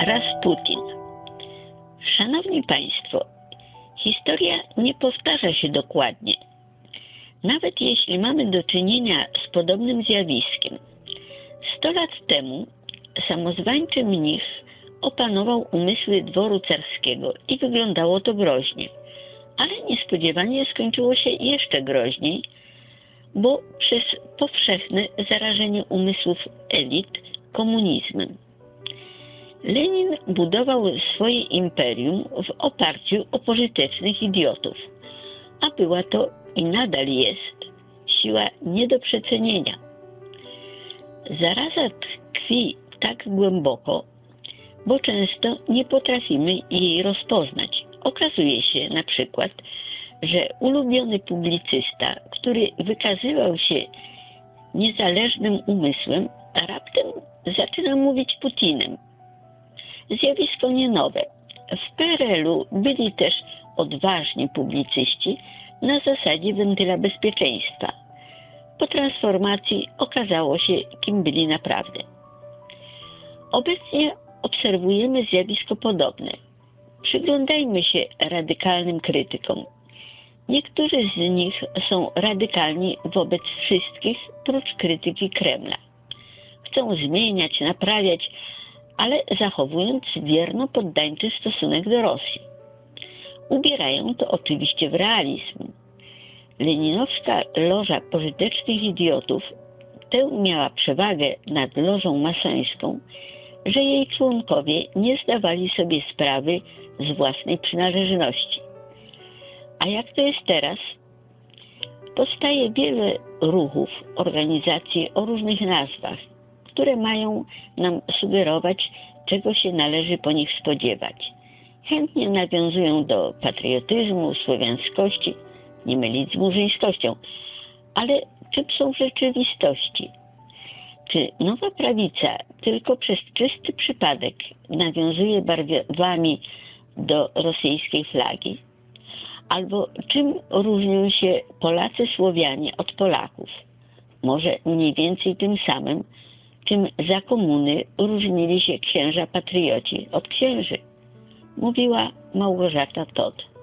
Rasputin. Szanowni Państwo, historia nie powtarza się dokładnie. Nawet jeśli mamy do czynienia z podobnym zjawiskiem. Sto lat temu samozwańczy mnich opanował umysły dworu carskiego i wyglądało to groźnie. Ale niespodziewanie skończyło się jeszcze groźniej, bo przez powszechne zarażenie umysłów elit komunizmem. Lenin budował swoje imperium w oparciu o pożytecznych idiotów, a była to i nadal jest siła nie do przecenienia. Zaraza tkwi tak głęboko, bo często nie potrafimy jej rozpoznać. Okazuje się na przykład, że ulubiony publicysta, który wykazywał się niezależnym umysłem, raptem zaczyna mówić Putinem. Zjawisko nie nowe. W PRL-u byli też odważni publicyści na zasadzie wentyla bezpieczeństwa. Po transformacji okazało się, kim byli naprawdę. Obecnie obserwujemy zjawisko podobne. Przyglądajmy się radykalnym krytykom. Niektórzy z nich są radykalni wobec wszystkich, prócz krytyki Kremla. Chcą zmieniać, naprawiać, ale zachowując wierno poddańczy stosunek do Rosji. Ubierają to oczywiście w realizm. Leninowska loża pożytecznych idiotów tę miała przewagę nad lożą masońską, że jej członkowie nie zdawali sobie sprawy z własnej przynależności. A jak to jest teraz? Powstaje wiele ruchów, organizacji o różnych nazwach, które mają nam sugerować, czego się należy po nich spodziewać. Chętnie nawiązują do patriotyzmu, słowiańskości, nie mylić z murzyńskością, ale czym są w rzeczywistości? Czy nowa prawica tylko przez czysty przypadek nawiązuje barwami do rosyjskiej flagi? Albo czym różnią się Polacy Słowianie od Polaków? Może mniej więcej tym samym, czym za komuny różnili się księża patrioci od księży, mówiła Małgorzata Todd.